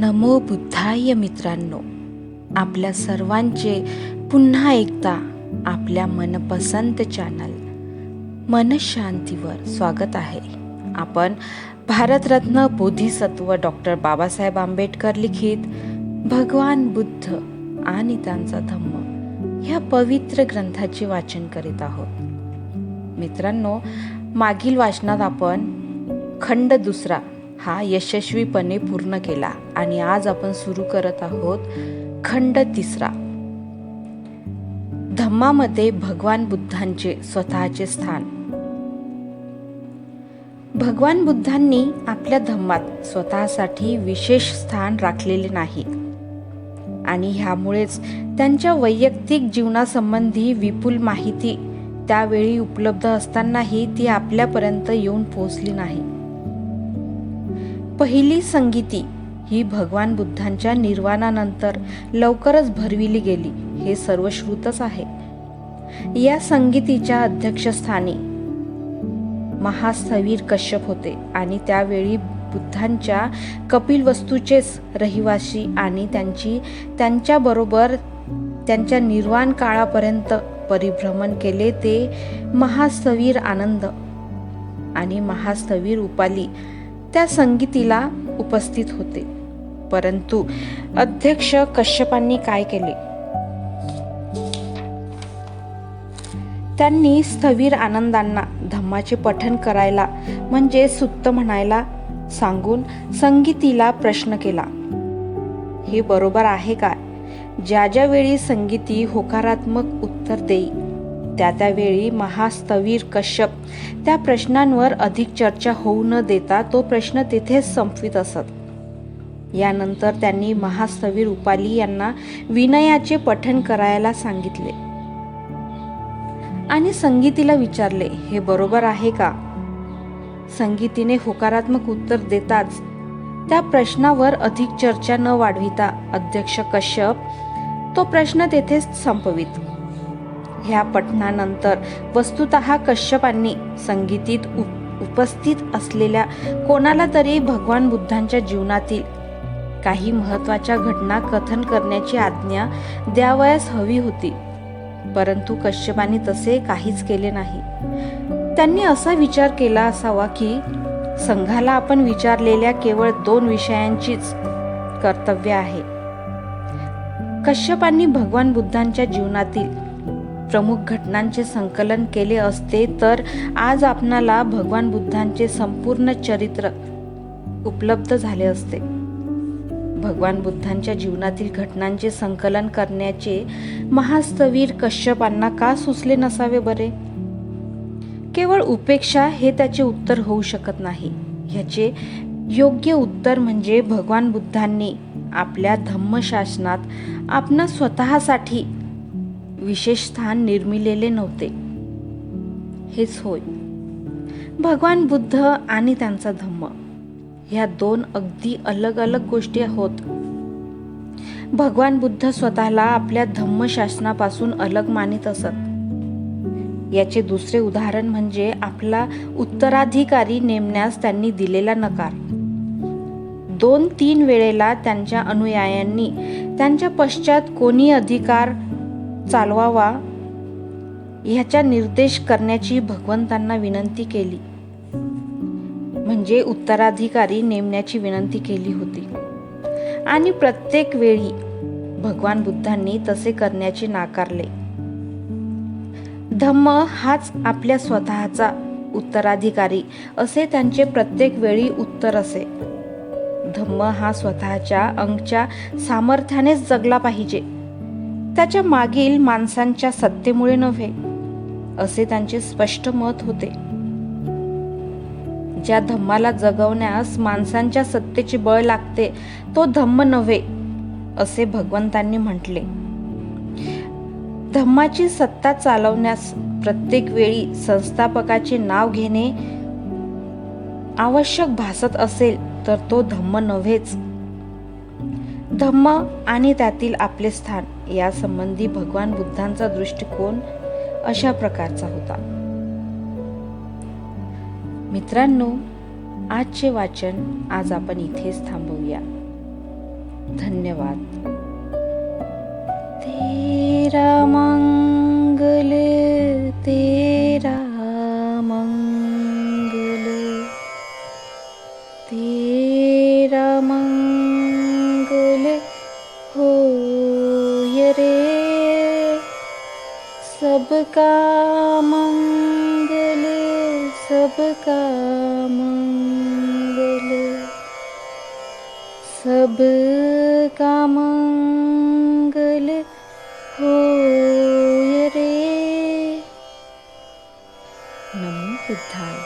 नमो बुद्धाय मित्रांनो. आपल्या सर्वांचे पुन्हा एकदा आपल्या मनपसंत चॅनल मनशांतीवर स्वागत आहे. आपण भारतरत्न बोधिसत्व डॉक्टर बाबासाहेब आंबेडकर लिखित भगवान बुद्ध आणि त्यांचा धम्म ह्या पवित्र ग्रंथाचे वाचन करीत आहोत. मित्रांनो मागील वाचनात आपण खंड दुसरा हा यशस्वीपणे पूर्ण केला आणि आज आपण सुरू करत आहोत खंड तिसरा. धम्मामध्ये भगवान बुद्धांचे स्वतःचे स्थान. भगवान बुद्धांनी आपल्या धम्मात स्वतःसाठी विशेष स्थान राखलेले नाही. आणि ह्यामुळेच त्यांच्या वैयक्तिक जीवनासंबंधी विपुल माहिती त्यावेळी उपलब्ध असतानाही ती आपल्यापर्यंत येऊन पोहोचली नाही. पहिली संगीती ही भगवान बुद्धांच्या निर्वाणानंतर लवकरच भरविली गेली. हे सर्वश्रुतच आहे. या संगीतीच्या अध्यक्षस्थानी महास्थवीर कश्यप होते आणि त्यावेळी बुद्धांच्या कपिल वस्तूचेच रहिवासी आणि त्यांची त्यांच्याबरोबर त्यांच्या निर्वाण काळापर्यंत परिभ्रमण केले ते महास्थवीर आनंद आणि महास्थवीर उपाली. त्या संगीतीला उपस्थित होते. परंतु अध्यक्ष कश्यपांनी काय केले? त्यांनी स्थवीर आनंदांना धम्माचे पठन करायला म्हणजे सुत्त म्हणायला सांगून संगीतीला प्रश्न केला. हे बरोबर आहे का ज्या ज्या वेळी संगीती होकारात्मक उत्तर देई त्या त्यावेळी महास्तवीर कश्यप. त्या प्रश्नांवर अधिक चर्चा होऊ न देता तो प्रश्न तिथेच संपवित असत. यानंतर त्यांनी महास्तवीर उपाली यांना विनयाचे पठण करायला सांगितले. आणि संगीतीला विचारले हे बरोबर आहे का? संगीतीने होकारात्मक उत्तर देताच त्या प्रश्नावर अधिक चर्चा न वाढविता अध्यक्ष कश्यप तो प्रश्न तेथेच संपवित. ह्या पठणानंतर वस्तुत कश्यपांनी संगीतीत उप उपस्थित असलेल्या कोणाला तरी भगवान बुद्धांच्या जीवनातील काही महत्त्वाच्या घटना कथन करण्याची आज्ञा द्यावयास हवी होती. परंतु कश्यपांनी तसे काहीच केले नाही. त्यांनी असा विचार केला असावा की संघाला आपण विचारलेल्या केवळ दोन विषयांचीच कर्तव्य आहे. कश्यपांनी भगवान बुद्धांच्या जीवनातील प्रमुख घटनांचे संकलन केले असते तर आज आपणाला भगवान बुद्धांचे संपूर्ण चरित्र उपलब्ध झाले असते. भगवान बुद्धांच्या जीवनातील घटनांचे संकलन करण्याचे महास्तवीर कश्यपांना का सुचले नसावे बरे? केवळ उपेक्षा हे त्याचे उत्तर होऊ शकत नाही. ह्याचे योग्य उत्तर म्हणजे भगवान बुद्धांनी आपल्या धम्मशासनात आपणा स्वतःसाठी विशेष स्थान निर्मिलेले नव्हते. हेच होय. भगवान बुद्ध आणि त्यांचा धम्म. ह्या दोन अगदी अलग अलग गोष्टी आहोत भगवान बुद्ध स्वतःला आपल्या धम्मशासनापासून अलग मानित असत. याचे दुसरे उदाहरण म्हणजे आपला उत्तराधिकारी नेमण्यास त्यांनी दिलेला नकार. दोन तीन वेळेला त्यांच्या अनुयायांनी त्यांच्या पश्चात कोणी अधिकार चालवावा ह्याचा निर्देश करण्याची भगवंतांना विनंती केली. म्हणजे उत्तराधिकारी नेमण्याची विनंती केली होती. आणि प्रत्येक वेळी भगवान बुद्धांनी तसे करण्याचे नाकारले. धम्म हाच आपल्या स्वतःचा उत्तराधिकारी असे त्यांचे प्रत्येक वेळी उत्तर असे. धम्म हा स्वतःच्या अंगच्या सामर्थ्यानेच जगला पाहिजे. त्याच्या मागील माणसांच्या सत्तेमुळे नव्हे असे त्यांचे स्पष्ट मत होते. ज्या धम्माला जगवण्यास माणसांच्या सत्तेचे बळ लागते तो धम्म नव्हे असे भगवंतांनी म्हटले. धम्माची सत्ता चालवण्यास प्रत्येक वेळी संस्थापकाचे नाव घेणे आवश्यक भासत असेल तर तो धम्म नव्हेच. धम्म आणि त्यातील आपले स्थान यासंबंधी भगवान बुद्धांचा दृष्टिकोन अशा प्रकारचा होता. मित्रांनो आजचे वाचन आज आपण इथेच थांबवूया. धन्यवाद. तेरा मंगल तेरा सबका मंगल सबका मंगल सबका मंगल होय रे। नमो बुद्धाय